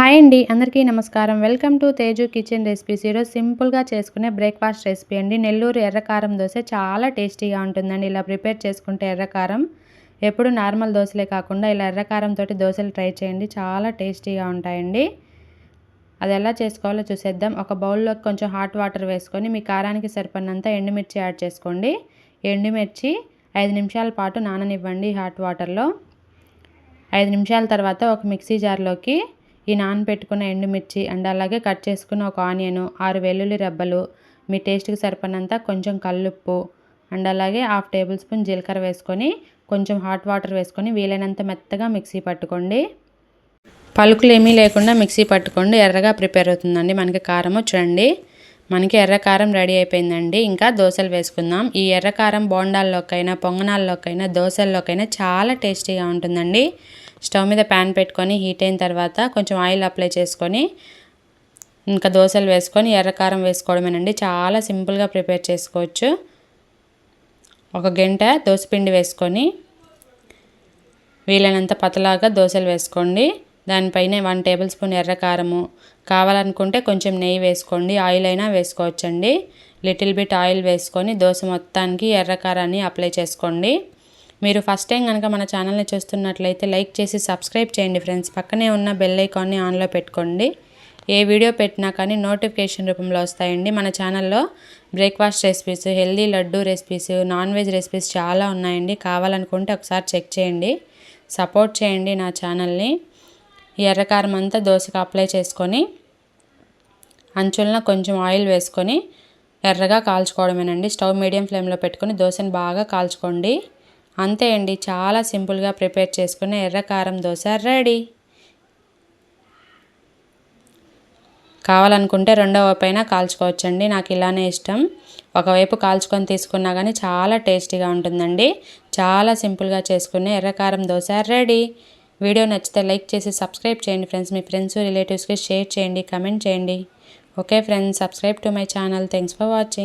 Hi అండి అందరికీ నమస్కారం. Welcome to Teju kitchen recipes. ఈరోజు సింపుల్గా చేసుకునే బ్రేక్ఫాస్ట్ రెసిపీ అండి. నెల్లూరు ఎర్రకారం దోశ చాలా టేస్టీగా ఉంటుందండి. ఇలా ప్రిపేర్ చేసుకుంటే ఎర్రకారం ఎప్పుడు నార్మల్ దోశలే కాకుండా ఇలా ఎర్రకారంతో దోశలు ట్రై చేయండి. చాలా టేస్టీగా ఉంటాయండి. అది ఎలా చేసుకోవాలో చూసేద్దాం. ఒక బౌల్లోకి కొంచెం హాట్ వాటర్ వేసుకొని మీ కారానికి సరిపడినంత ఎండుమిర్చి యాడ్ చేసుకోండి. ఎండుమిర్చి ఐదు నిమిషాల పాటు నాననివ్వండి హాట్ వాటర్లో. ఐదు నిమిషాల తర్వాత ఒక మిక్సీ జార్లోకి ఈ నానబెట్టుకున్న ఎండుమిర్చి అండ్ అలాగే కట్ చేసుకున్న ఒక ఆనియన్ ఆరు వెల్లుల్లి రెబ్బలు మీ టేస్ట్కి సరిపడినంత కొంచెం కల్లుప్పు అండ్ అలాగే హాఫ్ టేబుల్ స్పూన్ జీలకర్ర వేసుకొని కొంచెం హాట్ వాటర్ వేసుకొని వీలైనంత మెత్తగా మిక్సీ పట్టుకోండి. పలుకులు ఏమీ లేకుండా మిక్సీ పట్టుకోండి. ఎర్రగా ప్రిపేర్ అవుతుందండి. మనకి కారము చూడండి. మనకి ఎర్రకారం రెడీ అయిపోయిందండి. ఇంకా దోశలు వేసుకుందాం. ఈ ఎర్రకారం బోండాల్లోకైనా పొంగనాల్లోకైనా దోశల్లోకైనా చాలా టేస్టీగా ఉంటుందండి. స్టవ్ మీద ప్యాన్ పెట్టుకొని హీట్ అయిన తర్వాత కొంచెం ఆయిల్ అప్లై చేసుకొని ఇంకా దోశలు వేసుకొని ఎర్రకారం వేసుకోవడమేనండి. చాలా సింపుల్గా ప్రిపేర్ చేసుకోవచ్చు. ఒక గంట దోశపిండి వేసుకొని వీలైనంత పతలాగా దోశలు వేసుకోండి. దానిపైన వన్ టేబుల్ స్పూన్ ఎర్రకారము కావాలనుకుంటే కొంచెం నెయ్యి వేసుకోండి. ఆయిల్ అయినా వేసుకోవచ్చండి. లిటిల్ బిట్ ఆయిల్ వేసుకొని దోశ మొత్తానికి ఎర్రకారాన్ని అప్లై చేసుకోండి. మీరు ఫస్ట్ టైం కనుక మన ఛానల్ని చూస్తున్నట్లయితే లైక్ చేసి సబ్స్క్రైబ్ చేయండి ఫ్రెండ్స్. పక్కనే ఉన్న బెల్ ఐకాన్ని ఆన్లో పెట్టుకోండి. ఏ వీడియో పెట్టినా కానీ నోటిఫికేషన్ రూపంలో వస్తాయండి. మన ఛానల్లో breakfast recipes healthy laddu recipes non veg recipes చాలా ఉన్నాయండి. కావాలనుకుంటే ఒకసారి చెక్ చేయండి. సపోర్ట్ చేయండి నా ఛానల్ని. ఎర్రకారం అంతా దోశకు అప్లై చేసుకొని అంచులన కొంచెం ఆయిల్ వేసుకొని ఎర్రగా కాల్చుకోవడమేనండి. స్టవ్ మీడియం ఫ్లేమ్లో పెట్టుకొని దోశని బాగా కాల్చుకోండి. అంతే అండి. చాలా సింపుల్గా ప్రిపేర్ చేసుకునే ఎర్రకారం దోశ రెడీ. కావాలనుకుంటే రెండవ పైన కాల్చుకోవచ్చండి. నాకు ఇలానే ఇష్టం. ఒకవైపు కాల్చుకొని తీసుకున్నా కానీ చాలా టేస్టీగా ఉంటుందండి. చాలా సింపుల్గా చేసుకునే ఎర్రకారం దోశ రెడీ. వీడియో నచ్చితే లైక్ చేసి సబ్స్క్రైబ్ చేయండి ఫ్రెండ్స్. మీ ఫ్రెండ్స్ రిలేటివ్స్కి షేర్ చేయండి కమెంట్ చేయండి. Okay friends subscribe to my channel. Thanks for watching.